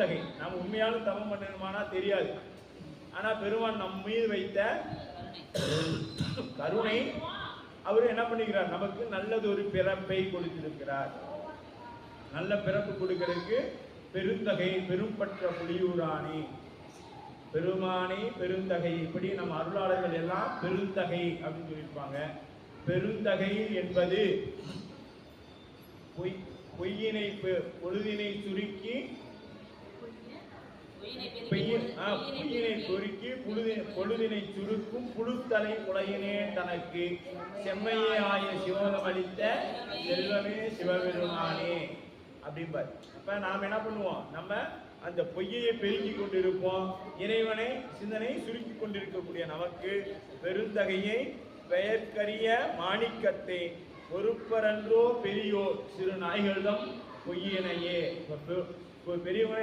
பெருந்தகை நாம் உண்மையாலும் தவம் பண்ணணுமானா தெரியாது. ஆனா பெருமான் நம் மீது வைத்த கருணை அவர் என்ன பண்ணிக்கிறார்? நமக்கு நல்லது ஒரு பிறப்பை கொடுத்திருக்கிறார். நல்ல பிறப்பு கொடுக்கிறதுக்கு பெருந்தகை பெரும்பற்ற புலியூராணி. பெருமானே பெருந்தகை. இப்படி நம்ம அருளாளர்கள் எல்லாம் பெருந்தகை அப்படின்னு சொல்லியிருப்பாங்க. பெருந்தகை என்பது பொய் பொய்யினை பெ- பொழுதினை சுருக்கி பெய்யின் பொறுக்கி புழுதி பொழுதினை சுருக்கும் புழுத்தலை உலகினே தனக்கு. செம்மையே ஆய சிவகம் அளித்த செல்வமே சிவபெருமானே. அப்படிம்பார். இப்போ நாம் என்ன பண்ணுவோம்? நம்ம அந்த பொய்யை பெருக்கிக் கொண்டிருப்போம். இறைவனை சிந்தனை சுருக்கி கொண்டிருக்கக்கூடிய நமக்கு பெருந்தகையை பெயர்க்கரிய மாணிக்கத்தை பொறுப்பரன்றோ பெரியோர். சிறு நாய்களிடம் பொய்யினையே. பெரியவனை